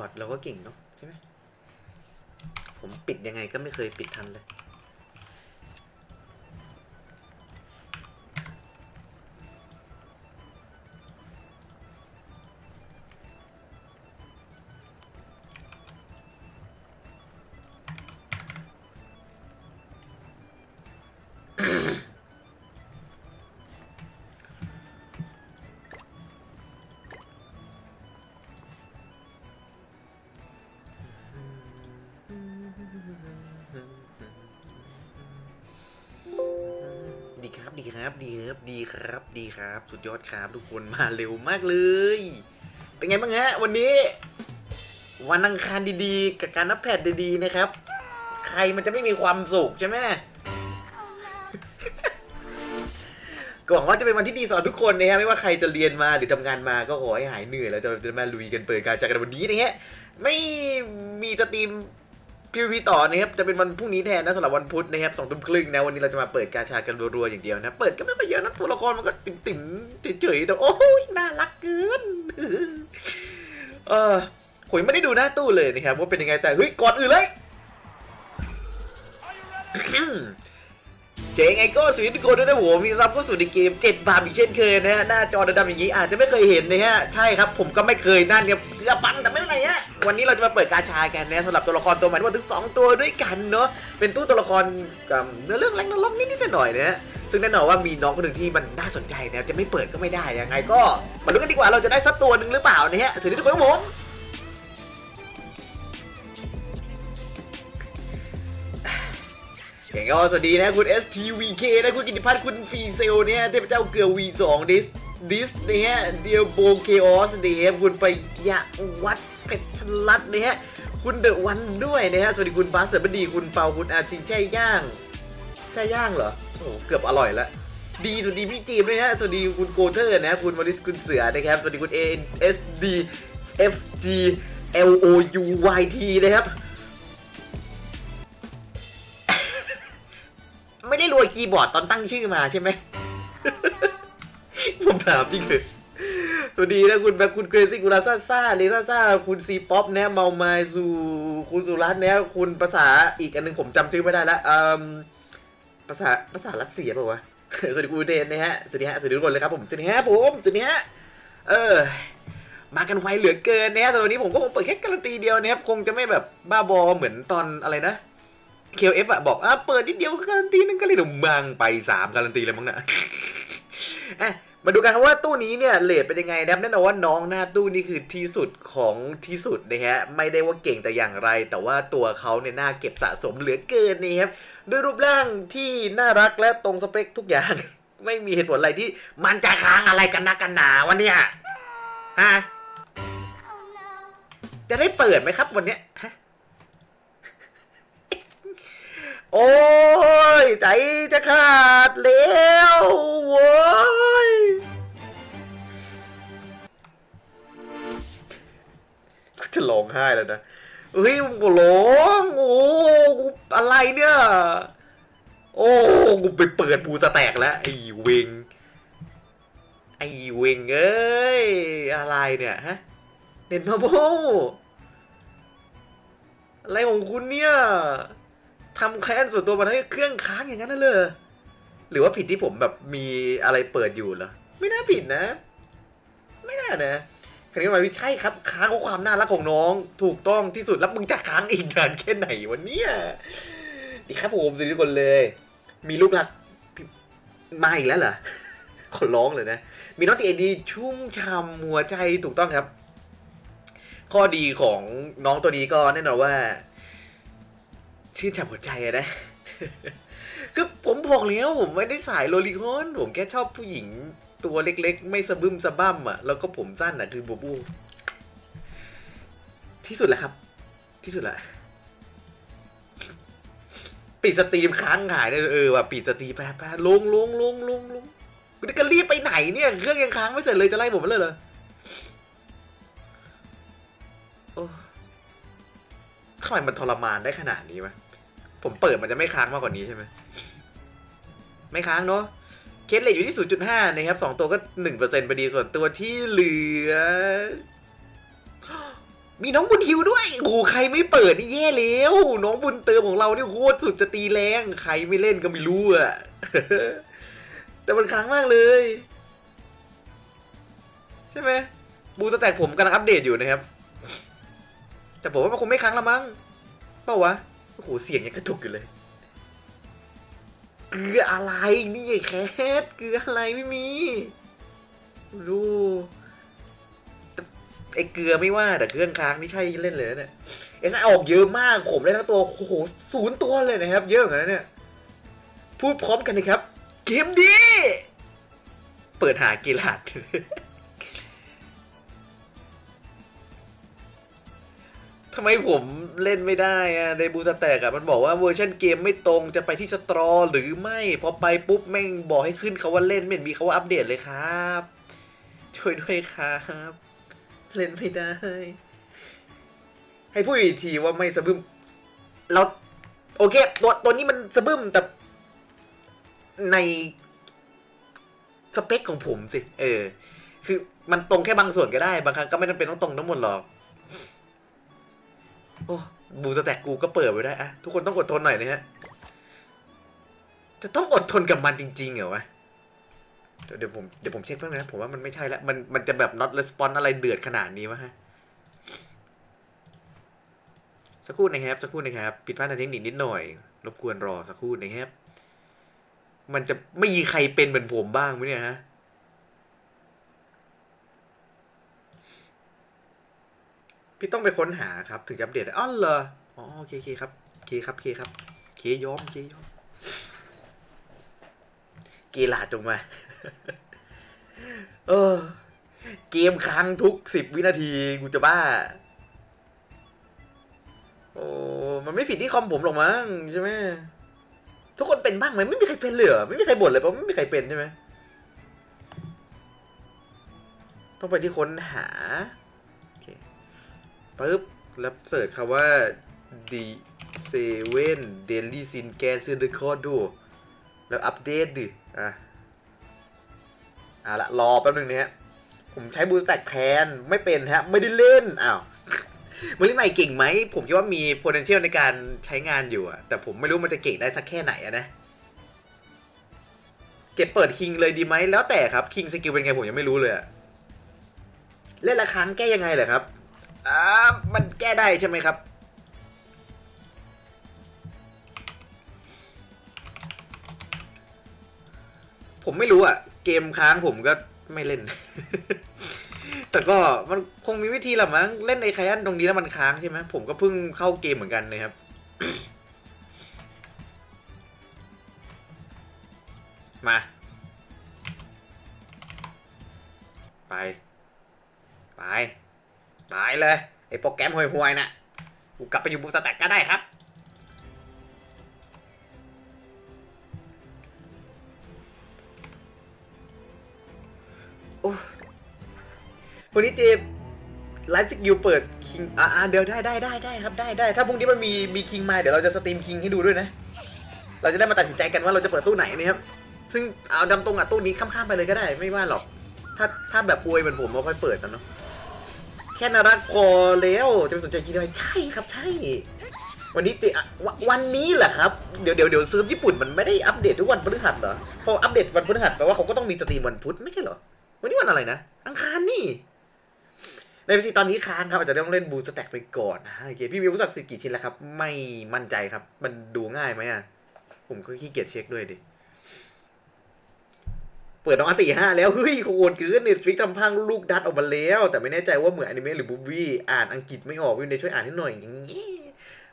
บอทเราก็เก่งเนาะใช่ไหมผมปิดยังไงก็ไม่เคยปิดทันเลย ดีครับดีครับ ดีครับ ดีครับ ดีครับ สุดยอดครับทุกคนมาเร็วมากเลย เป็นไงบ้างฮะวันนี้ วันอังคารดีๆ กับการนับแพทดีๆนะครับ ใครมันจะไม่มีความสุขใช่ไหมก็หวังว่าจะเป็นวันที่ดีสำหรับทุกคนนะฮะไม่ว่าใครจะเรียนมาหรือทำงานมาก็ขอให้หายเหนื่อยแล้วจะจะมาลุยกันเปิดการจากกันวันนี้นะฮะไม่มีสตรีม พีวีต่อนะครับจะเป็นวันพรุ่งนี้แทนนะสำหรับวันพุธนะครับสองทุ่มครึ่งนะวันนี้เราจะมาเปิดกาชากันรัวๆอย่างเดียวนะเปิดก็ไม่ค่อยเยอะนะตัวละครมันก็ติ่มๆเฉยๆแต่โอ้ยน่ารักเกินเออผมยังไม่ได้ดูหน้าตู้เลยนะครับว่าเป็นยังไงแต่เฮ้ยก่อนอื่นเลย เจ๋งไอโก้สวัสดีทุกคนด้วยนะผมมีรับเข้าสู่ในเกม 7 บาทอีกเช่นเคยนะฮะหน้าจอดำๆอย่างนี้อาจจะไม่เคยเห็นนะฮะใช่ครับผมก็ไม่เคยนั่นเนี่ยเกือบปังแต่ไม่เป็นไรฮะวันนี้เราจะมาเปิดกาชากันนะสำหรับตัวละครตัวใหม่ทั้งหมดถึง 2 ตัวด้วยกันเนาะเป็นตู้ตัวละครกับเนื้อเรื่องแรงนรกนิดๆหน่อยๆนะฮะซึ่งแน่นอนว่ามีน้องคนหนึ่งที่มันน่าสนใจนะจะไม่เปิดก็ไม่ได้ยังไงก็มาดูกันดีกว่าเราจะได้สักตัวหนึ่งหรือเปล่านะฮะสวัสดีทุกคนครับผม เก่งก็สวัสดีนะคุณ STVK นะคุณกิติพัฒน์คุณฟีเซลเนี่ยเทพเจ้าเกลือ V2 ดิสดิสนะฮะเดียโบเคออสนะฮะคุณไปยะวัดเพชรลัดนะฮะคุณเดอะวันด้วยนะฮะสวัสดีคุณบาสเซอร์บดีคุณเปาคุณอาจิงแช่ย่างแช่ย่างเหรอโอ้เกือบอร่อยละดีสวัสดีพี่จีมด้วยนะสวัสดีคุณโกเทอร์นะคุณวริสคุณเสือนะครับสวัสดีคุณ ANSD FG LOUYT นะครับ ไม่ได้รวยคีย์บอร์ดตอนตั้งชื่อมาใช่ไหม ผมถามจริงเลยสวัสดีนะคุณแบบคุณเกรซี่คุณลาซ่าซ่าเลซ่าซ่าคุณซีป๊อปเนี่ยเมาไมซูคุณสุรัตน์เนี่ยคุณภาษาอีกอันหนึงผมจำชื่อไม่ได้ละอืมภาษาภาษารัสเซียเปล่าวะสวัสดีคุณเทนนะฮะสวัสดีฮะสวัสดีทุกคนเลยครับผมสวัสดีฮะผมสวัสดีฮะเออ มากันไวเหลือเกินนะฮะแต่วันนี้ผมก็คงเปิดแค่การันตีเดียวนะครับคงจะไม่แบบบ้าบอเหมือนตอนอะไรนะ เคเอฟอะบอกอะเปิดนิดเดียวการันตีนึงก็เลยหนุ่มมังไปสามการันตีเลยมั้งนะอะมาดูกันครับว่าตู้นี้เนี่ยเลทเป็นยังไงนะครับแน่นอนว่าน้องหน้าตู้นี่คือที่สุดของที่สุดนะฮะไม่ได้ว่าเก่งแต่อย่างไร แต่ว่าตัวเขาเนี่ยน่าเก็บสะสมเหลือเกินนะครับด้วยรูปร่างที่น่ารักและตรงสเปคทุกอย่าง ไม่มีเหตุผลอะไรที่มันจะค้างอะไรกันนะกันหนาวะเนี่ยฮะจะได้เปิดไหมครับวันเนี้ยฮะ โอ้ย ใจจะขาดแล้วโว้ยจะร้องไห้แล้วนะเฮ้ยมึงก็ร้องโอ้กูอะไรเนี่ย โอ้กูไปเปิดปูสแตกแล้วไอ้เวงไอ้เวงเอ้ย อะไรเนี่ยฮะเด่นมาโบอะไรของคุณเนี่ย ทำแค้นส่วนตัวมาให้เครื่องค้างอย่างนั้นเลยหรือว่าผิดที่ผมแบบมีอะไรเปิดอยู่เหรอ ไม่น่าผิดนะ ไม่น่านะครั้นี้มาวิใช่ครับ ค้างเพราะความน่ารักของน้อง ถูกต้องที่สุดแล้วมึงจะค้างอีกนานแค่ไหนวันนี้ดีครับผมสวัสดีทุกคนเลย มีลูกรักมาอีกแล้วเหรอขอร้องเลยนะ มีน้องตีเอ็นดีชุ่มฉ่ำหัวใจถูกต้องครับ ข้อดีของน้องตัวนี้ก็แน่นอนว่า ชื่นฉ่ำหัวใจอะนะ คือผมบอกแล้วผมไม่ได้สายโลลิคอนผมแค่ชอบผู้หญิงตัวเล็กๆ ไม่สะบึมสะบั้มอะ แล้วก็ผมสั้นอะ คือบูบู ที่สุดแหละครับ ที่สุดแหละปิดสตรีมค้างหายเลยเออว่ะปิดสตรีมแป๊บแป๊บลงลงลงลงลงกูจะรีบไปไหนเนี่ย เครื่องยังค้างไม่เสร็จเลยจะไล่ผมมาเลยเหรอ ทำไมมันทรมานได้ขนาดนี้วะผมเปิดมันจะไม่ค้างมากกว่านี้ใช่ไหมไม่ค้างเนาะเคสเลทอยู่ที่ 0.5 นะครับ2ตัวก็ 1%พอดีส่วนตัวที่เหลือ มีน้องบุญทิวด้วยโอ้โหใครไม่เปิดนี่แย่แล้วน้องบุญเติมของเราเนี่ยโคตรสุดจะตีแรง ใครไม่เล่นก็ไม่รู้อะแต่มันค้างมากเลย ใช่ไหมบูสแต็กผมกำลังอัปเดตอยู่นะครับ แต่ผมว่ามันคงไม่ค้างละมั้งเปล่าวะโอ้โหเสียงยังกระตุกอยู่เลยเกลืออะไรนี่ไอ้แคทเกลืออะไรไม่มีดูไอ้เกลือไม่ว่าแต่เครื่องค้างนี่ใช่เล่นเลยนะเนี่ยเอสออกเยอะมากผมได้ทั้งตัวโอ้โหศูนย์ตัวเลยนะครับ เยอะเหมือนกันเนี่ยพูดพร้อมกันนะครับ เกมดี เปิดหากีฬาำไมผมเล่นไม่ได้อะในบูสแตกอะมันบอกว่าเวอร์ชันเกมไม่ตรงจะไปที่สตรอหรือไม่ พอไปปุ๊บแม่งบอกให้ขึ้นเขาว่าเล่นไม่เห็นมีเขาว่าอัปเดตเลยครับ ช่วยด้วยครับ เล่นไม่ได้ ให้พูดอีกทีว่าไม่สะบึมเราโอเค ตัวตัวนี้มันสะบึมแต่ในสเปคของผมสิ เออ คือมันตรงแค่บางส่วนก็ได้ บางครั้งก็ไม่จำเป็นต้องตรงทั้งหมดหรอก อ้บูสแต็กกูก็เปิดไว้ได้อะทุกคนต้องอดทนหน่อยนะฮะ จะต้องอดทนกับมันจริงๆเหรอวะ เดี๋ยวผมเดี๋ยวผมเช็คเพิ่มนะ ผมว่ามันไม่ใช่และมันมันจะแบบ not response อะไรเดือดขนาดนี้วะฮะ สักครู่นะครับ สักครู่นะครับ ผิดพลาดทางเทคนิคนิดหน่อย รบกวนรอสักครู่นะครับ มันจะไม่มีใครเป็นเหมือนผมบ้างไหมเนี่ยฮะ พี่ต้องไปค้นหาครับ ถึงจะอัปเดตได้อ๋อเหรออ๋อโอเคโอเคครับโอเคครับโอเคครับโอเคยอมโอเคยอม เกลาจงมา เออ เกมค้างทุกสิบวินาที กูจะบ้า โอ้มันไม่ผิดที่คอมผมหรอกมั้งใช่ไหมทุกคนเป็นบ้างไหมไม่มีใครเป็นเลยเหรอไม่มีใครบ่นเลยเพราะไม่มีใครเป็นใช่ไหมต้องไปที่ค้นหา ปึ๊บ แล้วเสิร์ชคำว่า the seven daily sin แกซื้อ the code ดู แล้วอัปเดตดิ อะอะละรอแป๊บนึงนะฮะ ผมใช้บูสแต็กแทน ไม่เป็นฮะ ไม่ได้เล่น อ้าวมือเล่นใหม่เก่งไหม ผมคิดว่ามี potential ในการใช้งานอยู่อะแต่ผมไม่รู้มันจะเก่งได้สักแค่ไหนอะนะ เก็บเปิดคิงเลยดีไหม แล้วแต่ครับคิงสกิลเป็นไงผมยังไม่รู้เลยเล่นละครั้งแก้ยังไงเหรอครับ อ่ามันแก้ได้ใช่ไหมครับ ผมไม่รู้อะ เกมค้างผมก็ไม่เล่น แต่ก็มันคงมีวิธีแหละมั้งเล่นไอคยันตรงนี้แล้วมันค้างใช่ไหมผมก็เพิ่งเข้าเกมเหมือนกันนะครับมา ไป ไป ตายเลย ไอโปรแกรมห่วยๆน่ะกูกลับไปอยู่บูสแต็กก็ได้ครับ โอ้วันนี้เจไลฟ์สกิลเปิดคิงอ่าเดี๋ยวได้ได้ได้ได้ครับได้ได้ถ้าพรุ่งนี้มันมีมีคิงมาเดี๋ยวเราจะสตรีมคิงให้ดูด้วยนะ เราจะได้มาตัดสินใจกันว่าเราจะเปิดตู้ไหนนะครับ ซึ่งเอาดำตรงอะตู้นี้ข้ามๆไปเลยก็ได้ไม่ว่าหรอก ถ้าถ้าแบบป่วยเหมือนผมเราค่อยเปิดกันเนาะ แค่นารักพอแล้วจะไปสนใจคิดอะไรใช่ครับใช่ วันนี้เจอะวะวันนี้แหละครับเดี๋ยวเดี๋ยวเดี๋ยวซิร์ฟญี่ปุ่นมันไม่ได้อัปเดตทุกวันพฤหัสเหรอพออัปเดตวันพฤหัสแปลว่าเขาก็ต้องมีสตรีมวันพุธไม่ใช่เหรอ วันนี้วันอะไรนะ อังคารนี่ ในวิธีตอนนี้ค้างครับอาจจะต้องเล่นบูสแต็กไปก่อนนะโอเคพี่มีผู้สักสิกี่ชิ้นแล้วครับ ไม่มั่นใจครับ มันดูง่ายไหมอะผมก็ขี้เกียจเช็คด้วยดิ เปิดน้องอันติห้าแล้วเฮ้ยโคตรเกินเน็ตฟิกทำพังลูกดัดออกมาแล้ว แต่ไม่แน่ใจว่าเหมือนอนิเมะหรือบูบี้อ่านอังกฤษไม่ออกวินเดช่วยอ่านให้หน่อยอย่างงี้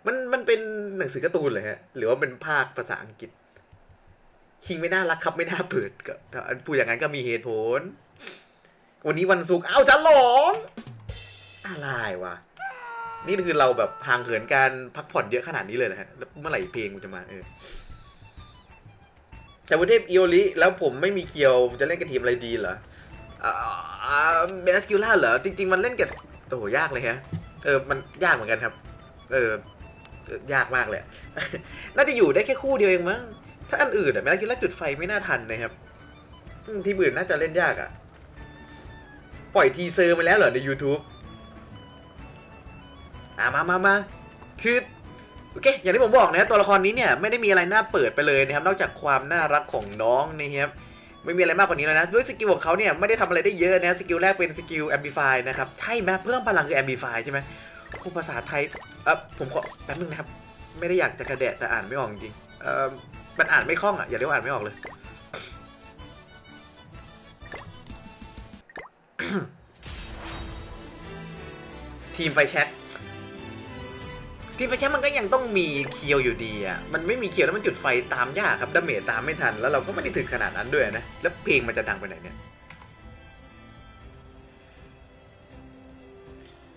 มันมันเป็นหนังสือการ์ตูนเลยฮะ หรือว่าเป็นภาคภาษาอังกฤษ คิงไม่น่ารักครับไม่น่าเปิดก็ถ้าพูดอย่างนั้นก็มีเหตุผล วันนี้วันศุกร์เอ้าจะหลงอะไรวะนี่คือเราแบบห่างเหินการพักผ่อนเยอะขนาดนี้เลยนะฮะแล้วเมื่อไหร่เพลงกูจะมาเออ แต่ประเทศอีโอลิแล้วผมไม่มีเคียวจะเล่นกับทีมอะไรดีเหรออ่าเบนสกิลล่าเหรอ จริง ๆ มันเล่นกับโอ้โหยากเลยฮะ เออ มันยากเหมือนกันครับ เออ ยากมากเลย น่าจะอยู่ได้แค่คู่เดียวเองมั้ง ถ้าอันอื่นอะแม้กินแล้วจุดไฟไม่น่าทันนะครับ ทีมอื่นน่าจะเล่นยากอะปล่อยทีเซอร์มาแล้วเหรอใน YouTube อะมามามาคือ โอเค อย่างที่ผมบอกนะ ตัวละครนี้เนี่ยไม่ได้มีอะไรน่าเปิดไปเลยนะครับ นอกจากความน่ารักของน้องนะครับ ไม่มีอะไรมากกว่านี้แล้วนะ ด้วยสกิลของเขาเนี่ยไม่ได้ทำอะไรได้เยอะนะ สกิลแรกเป็นสกิล amplify นะครับ ใช่ไหมเพิ่มพลังคือ amplify ใช่ไหมพูดภาษาไทย เออผมขอแป๊บนึงนะครับ ไม่ได้อยากจะกระแดะแต่อ่านไม่ออกจริง เออมันอ่านไม่คล่องอะ อย่าเรียกว่าอ่านไม่ออกเลย ทีมไฟแช็ก ทีมไฟแช็กมันก็ยังต้องมีเคียวอยู่ดีอะ มันไม่มีเคียวแล้วมันจุดไฟตามยากครับดาเมจตามไม่ทัน แล้วเราก็ไม่ได้ถึงขนาดนั้นด้วยนะ แล้วเพลงมันจะดังไปไหนเนี่ย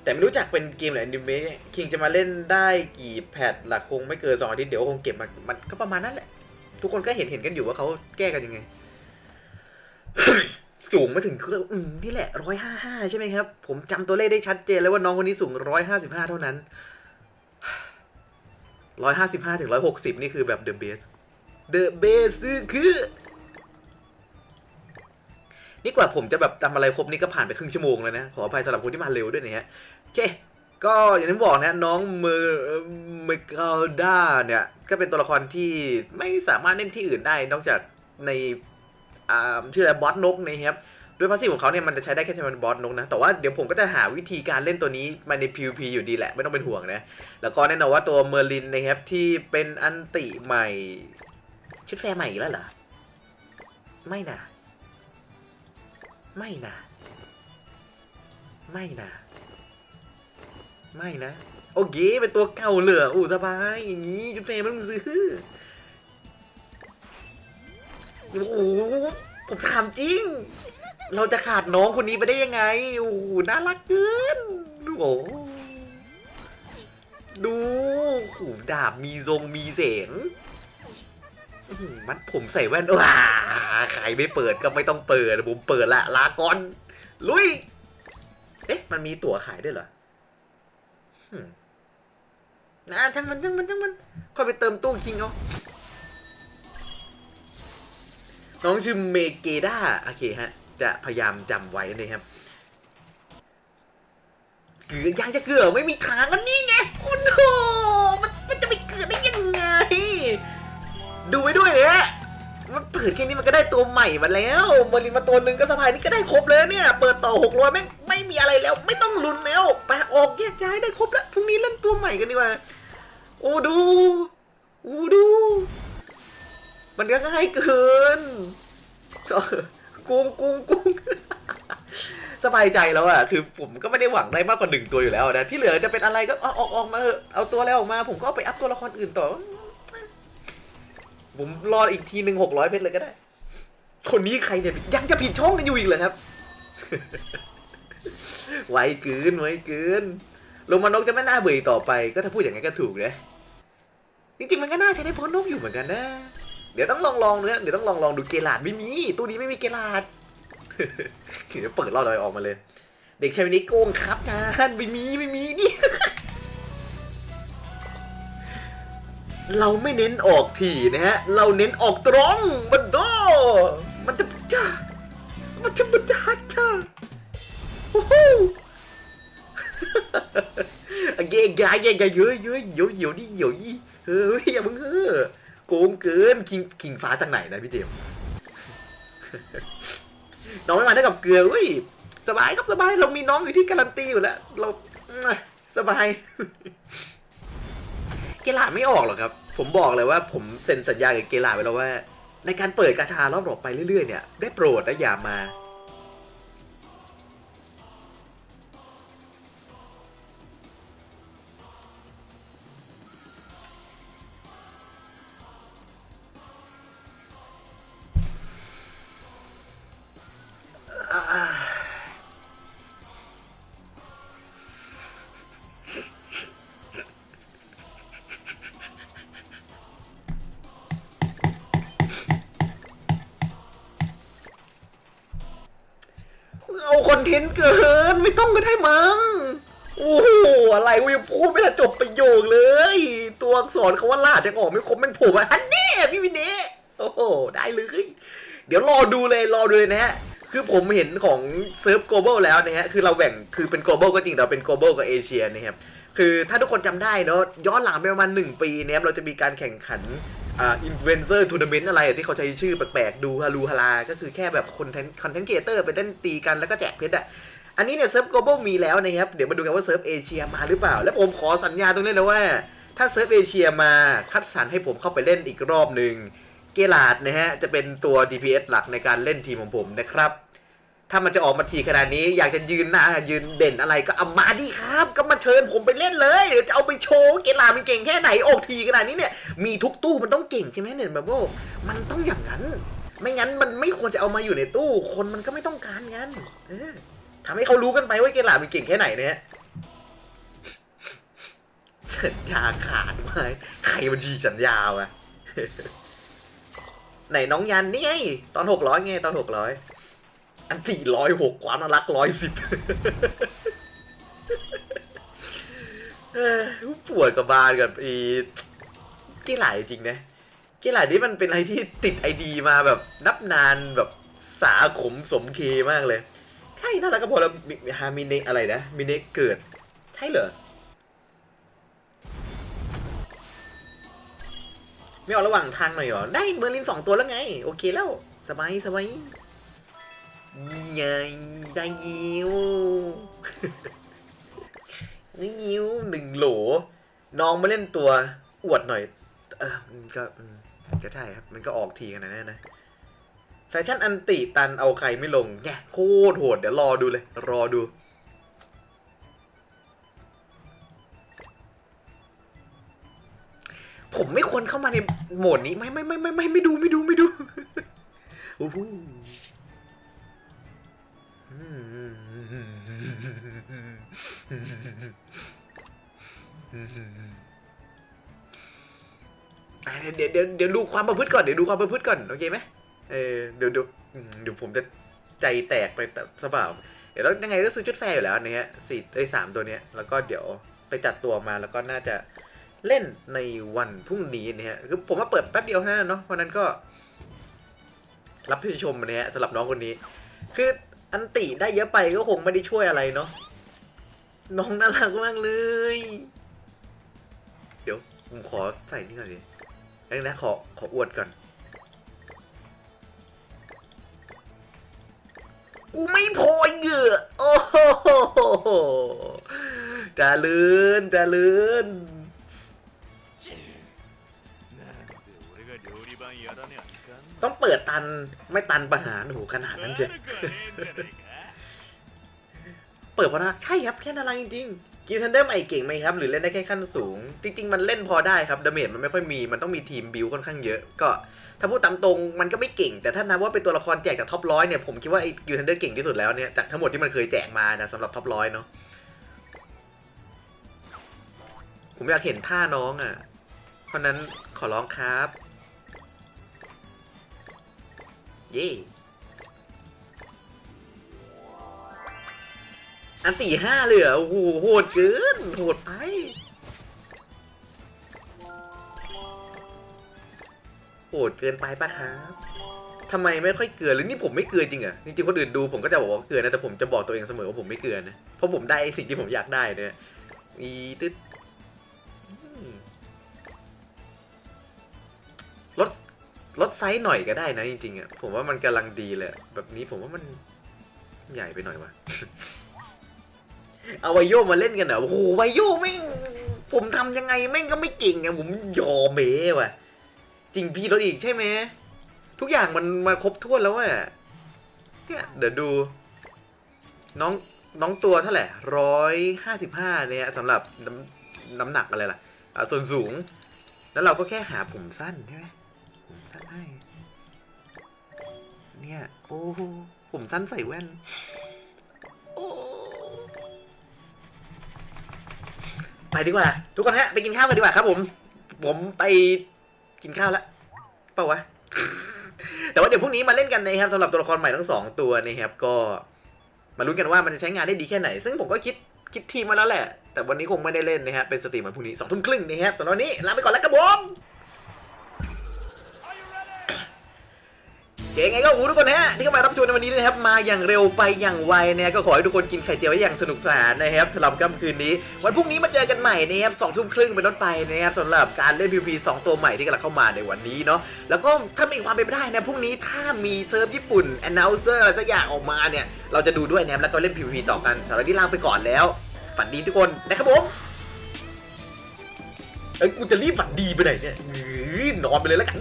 แต่ไม่รู้จักเป็นเกมหรืออนิเมะคิงจะมาเล่นได้กี่แพทหลักคงไม่เกินสองอาทิตย์เดี๋ยวคงเก็บมามันก็ประมาณนั้นแหละ ทุกคนก็เห็นเห็นกันอยู่ว่าเขาแก้กันยังไง สูงมาถึงคืออืมนี่แหละร้อยห้าห้าใช่ไหมครับ ผมจำตัวเลขได้ชัดเจนเลยว่าน้องคนนี้สูงร้อยห้าสิบห้าเท่านั้น ร้อยห้าสิบห้าถึงร้อยหกสิบนี่คือแบบ the best the best คือ นี่กว่าผมจะแบบจำอะไรครบนี่ก็ผ่านไปครึ่งชั่วโมงแล้วนะ ขออภัยสำหรับคนที่มาเร็วด้วยนะฮะโอเคก็อย่างที่บอกนะน้องเมอร์เมกาด้าเนี่ย ก็เป็นตัวละครที่ไม่สามารถเล่นที่อื่นได้นอกจากในอ่าชื่ออะไรบอสนกนะครับ ด้วยพาสซีฟของเขาเนี่ยมันจะใช้ได้แค่เฉพาะบอสนกนะ แต่ว่าเดี๋ยวผมก็จะหาวิธีการเล่นตัวนี้มาใน PVP อยู่ดีแหละ ไม่ต้องเป็นห่วงนะ แล้วก็แน่นอนว่าตัวเมอร์ลินนะครับที่เป็นอันติใหม่ ชุดแฟร์ใหม่อีกแล้วเหรอ ไม่นะ ไม่นะ ไม่นะ ไม่นะ โอเคเป็นตัวเก่าเหลืออู้สบายอย่างนี้จุดเฟรมไม่ต้องซื้อโอ้โหผมถามจริง เราจะขาดน้องคนนี้ไปได้ยังไง โอ้โหน่ารักเกินโอ้โหดูโอ้โหดาบมีทรงมีเสียงมัดผมใส่แว่นว้าใครไม่เปิดก็ไม่ต้องเปิด ผมเปิดละลาก่อน ลุย เอ๊ะ มันมีตั๋วขายด้วยเหรอนะทั้งมันทั้งมันทั้งมันค่อยไปเติมตู้คิงเอาน้องชื่อเมเกด้า โอเคฮะ จะพยายามจำไว้นะครับเกือยังจะเกือไม่มีทางกันนี่ไงโอ้โหมันมันจะไปเกิดได้ยังไง ดูไว้ด้วยเนี่ยมันเปิดแค่นี้มันก็ได้ตัวใหม่มาแล้วเมอร์ลินมาตัวหนึ่งก็สบายนี่ก็ได้ครบเลยเนี่ย เปิดต่อหกร้อยแม่งไม่มีอะไรแล้ว ไม่ต้องลุ้นแล้วไปออกแยกย้ายได้ครบแล้วพรุ่งนี้เล่นตัวใหม่กันดีกว่าโอ้ดูโอ้ดู มันก็ง่ายเกิน กุ้งกุ้งกุ้งสบายใจแล้วอะคือผมก็ไม่ได้หวังได้มากกว่าหนึ่งตัวอยู่แล้วนะที่เหลือจะเป็นอะไรก็เอาออกออกมาเถอะเอาตัวแล้วออกมา ผมก็เอาไปอัพตัวละครอื่นต่อ ผมรออีกทีหนึ่งหกร้อยเพชรเลยก็ได้ คนนี้ใครเนี่ยยังจะผิดช่องกันอยู่อีกเหรอครับ ไวเกินไวเกินลงมานกจะไม่น่าเบื่อต่อไป ก็ถ้าพูดอย่างนั้นก็ถูกนะจริงๆมันก็น่าใช้ได้พราะนกอยู่เหมือนกันนะ เดี๋ยวต้องลองลองเนื้อเดี๋ยวต้องลองลองดูเกลาดไม่มีตู้นี้ไม่มีเกลาดเดี๋ยวเปิดรอบลอยออกมาเลย เด็กชายวันนี้โกงครับจานไม่มีไม่มีนี่เราไม่เน้นออกถี่นะฮะ เราเน้นออกตรงมันโดมันจะจ้ามันจะมันดาจ้าโอ้โหเกยกายเกยกายเยอะเยอะเหี่ยวเหี่ยวดิเหี่ยวยี่เฮ้ยอย่ามึงเฮ้อ โกงเกินคิงคิงฟ้าจากไหนนะพี่เจมส์น้องไม่มาได้กับเกลือเว้ยสบายครับสบายเรามีน้องอยู่ที่การันตีอยู่แล้ว เราสบายเกลาไม่ออกหรอกครับ ผมบอกเลยว่าผมเซ็นสัญญากับเกลาไว้แล้วว่า ในการเปิดกาชารอบต่อไปเรื่อยๆเนี่ยได้โปรดนะอย่ามา ไม่ต้องก็ได้มั้ง โอ้โห อะไรกูยังพูดไม่ทันจบประโยคเลย ตัวอักษรคาว่าลาดยังออกไม่ครบมันโผล่มาฮันแน่พี่วินเน่โอ้โห ได้เลย เดี๋ยวรอดูเลยรอดูเลยนะฮะคือผมเห็นของเซิร์ฟ global แล้วนะฮะ คือเราแบ่ง คือเป็น global ก็จริงแต่เป็น global กับเอเชียนะครับ คือถ้าทุกคนจำได้เนอะย้อนหลังไปประมาณ1ปีเนี่ยครับ เราจะมีการแข่งขันอ่า อินฟลูเอนเซอร์ทัวร์นาเมนต์อะไรที่เขาใช้ชื่อแปลกๆ ดูฮารูฮารา ก็คือแค่แบบคนคอนเทนต์ครีเอเตอร์ไปเล่นตีกันแล้วก็แจกเพชรอะ อันนี้เนี่ยเซิร์ฟ global มีแล้วนะครับเดี๋ยวมาดูกันว่าเซิร์ฟเอเชียมาหรือเปล่า แล้วผมขอสัญญาตรงนี้นะว่า ถ้าเซิร์ฟเอเชียมาคัดสรรให้ผมเข้าไปเล่นอีกรอบหนึ่งเกลาดนะฮะจะเป็นตัว DPS หลักในการเล่นทีมของผมนะครับถ้ามันจะออกมาทีขนาดนี้อยากจะยืนหน้ายืนเด่นอะไรก็เอามาดิครับ ก็มาเชิญผมไปเล่นเลยเดี๋ยวจะเอาไปโชว์เกลามันเก่งแค่ไหนออกทีขนาดนี้เนี่ยมีทุกตู้มันต้องเก่งใช่ไหมเนี่ยแบบว่ามันต้องอย่างนั้น ไม่งั้นมันไม่ควรจะเอามาอยู่ในตู้ คนมันก็ไม่ต้องการกันเออ ทำให้เขารู้กันไปว่าเกลามันเก่งแค่ไหนเนี่ยสัญญาขาดไหมใครมันดีสัญญาวะไหนน้องยันนี่ไงตอนหกร้อยไงตอนหกร้อยอันสี่ร้อยหกความน่ารักร้อยสิบปวดกับบานกับอีกี่หลายจริงนะกี่หลายนี่มันเป็นอะไรที่ติดไอดีมาแบบนับนานแบบสาขมสมเคมากเลย ใช่น่ารักก็พอแล้วฮามิเนะอะไรนะมิเนะเกิด ใช่เหรอ ไม่เอาระหว่างทางหน่อยหรอ ได้เมอร์ลินสองตัวแล้วไง โอเคแล้ว สบายสบายนี่ไงได้ยิวนี่ยิวหนึ่งโหล น้องมาเล่นตัวอวดหน่อย เออมันก็ก็ใช่ครับ มันก็ออกทีขนาดนั้นนะ แฟชั่นอันติตันเอาใครไม่ลงแง่โคตรโหดเดี๋ยวรอดูเลย รอดูผมไม่ควรเข้ามาในโหมดนี้ ไม่ไม่ไม่ไม่ไม่ไม่ดูไม่ดูไม่ดูโอ้โหเดี๋ยวเดี๋ยวเดี๋ยวดูความประพฤติก่อนเดี๋ยวดูความประพฤติก่อน โอเคไหม เออเดี๋ยวเดี๋ยวเดี๋ยวผมจะใจแตกไปแต่สเปล่าเดี๋ยวแล้วยังไงก็ซื้อชุดแฟร์อยู่แล้วเนี้ยสี่ไอ้สามตัวเนี้ยแล้วก็เดี๋ยวไปจัดตัวมาแล้วก็น่าจะเล่นในวันพรุ่งนี้นะฮะคือผมมาเปิดแป๊บเดียวเท่านั้นเนาะเพราะนั้นก็ รับผู้ชมนะฮะสำหรับน้องคนนี้ คืออันติได้เยอะไปก็คงไม่ได้ช่วยอะไรเนาะน้องน่ารักมากเลย เดี๋ยวผมขอใส่นี่ก่อนดิเอ้ยนะขอขออวดก่อน กูไม่พอเหยื่อโอ้โหจะลื่นจะลืนต้องเปิดตันไม่ตันปัญหารโหขนาดนั้นเจ๊เปิดพราะนะใช่ครับแค่นั้นจริง กินทันเดอร์ใหม่เก่งไหมครับ หรือเล่นได้แค่ขั้นสูง จริง ๆ มันเล่นพอได้ครับดาเมจมันไม่ค่อยมีมันต้องมีทีมบิวค่อนข้างเยอะ ก็ถ้าพูดตามตรงมันก็ไม่เก่ง แต่ถ้านับว่าเป็นตัวละครแจกจากท็อปร้อยเนี่ยผมคิดว่าไอ้กินทันเดอร์เก่งที่สุดแล้วเนี่ยจากทั้งหมดที่มันเคยแจกมานะสำหรับท็อปร้อยเนาะผมอยากเห็นท่าน้องอะเพราะนั้นขอร้องครับ เย่ อันตีห้าเลยเหรอโอ้โหโหดเกินโหดไปโหดเกินไปปะครับทำไมไม่ค่อยเกลือหรือนี่ผมไม่เกลือจริงอะจริงๆคนอื่นดูผมก็จะบอกว่าเกลือนะแต่ผมจะบอกตัวเองเสมอว่าผมไม่เกลือนะเพราะผมได้สิ่งที่ผมอยากได้เนี่ยอีตึ๊ดลดลดไซส์หน่อยก็ได้นะจริงๆอะผมว่ามันกำลังดีเลยแบบนี้ผมว่ามันใหญ่ไปหน่อยวะ เอาไวโยมาเล่นกันเหรอโอ้โหไวโยแม่งผมทำยังไงแม่งก็ไม่เก่งอะผมยอมเมว่ะ จริงพี่รถอีกใช่ไหมทุกอย่างมันมาครบถ้วนแล้วอะเนี่ยเดี๋ยวดู น้องน้องตัวเท่าไหร่ร้อยห้าสิบห้าเนี่ยสำหรับน้ำน้ำหนักอะไรล่ะอะส่วนสูง แล้วเราก็แค่หาผมสั้นใช่ไหมผมสั้นให้เนี่ย โอ้โหผมสั้นใส่แว่น ไปดีกว่า ทุกคนฮะไปกินข้าวกันดีกว่าครับ ผม ผมไปกินข้าวแล้วเปล่าวะแต่ว่าเดี๋ยวพรุ่งนี้มาเล่นกันนะครับสำหรับตัวละครใหม่ทั้งสองตัวนะครับก็มาลุ้นกันว่ามันจะใช้งานได้ดีแค่ไหน ซึ่งผมก็คิดคิดทีมมาแล้วแหละ แต่วันนี้คงไม่ได้เล่นนะฮะเป็นสตรีมวันพรุ่งนี้สองทุ่มครึ่งนะครับสำหรับวันนี้ลาไปก่อนแล้วครับผม เกไงก็ขอบคุณทุกคนนะฮะที่เข้ามารับชมในวันนี้นะครับมาอย่างเร็วไปอย่างไวนะก็ขอให้ทุกคนกินไข่เจียวได้อย่างสนุกสนานนะครับสำหรับค่ำคืนนี้ วันพรุ่งนี้มาเจอกันใหม่นะครับสองทุ่มครึ่งเป็นต้นไปนะครับสำหรับการเล่น PVP สองตัวใหม่ที่กำลังเข้ามาในวันนี้เนาะแล้วก็ถ้ามีความเป็นไปได้นะพรุ่งนี้ถ้ามีเซิร์ฟญี่ปุ่น announcer อะไรสักอย่างออกมาเนี่ยเราจะดูด้วยนะครับแล้วก็เล่น PVP ต่อกันสำหรับที่ลาไปก่อนแล้ว ฝันดีทุกคนนะครับผมเอ้ยกูจะรีบฝันดีไปไหนเนี่ยนอนไปเลยแล้วกัน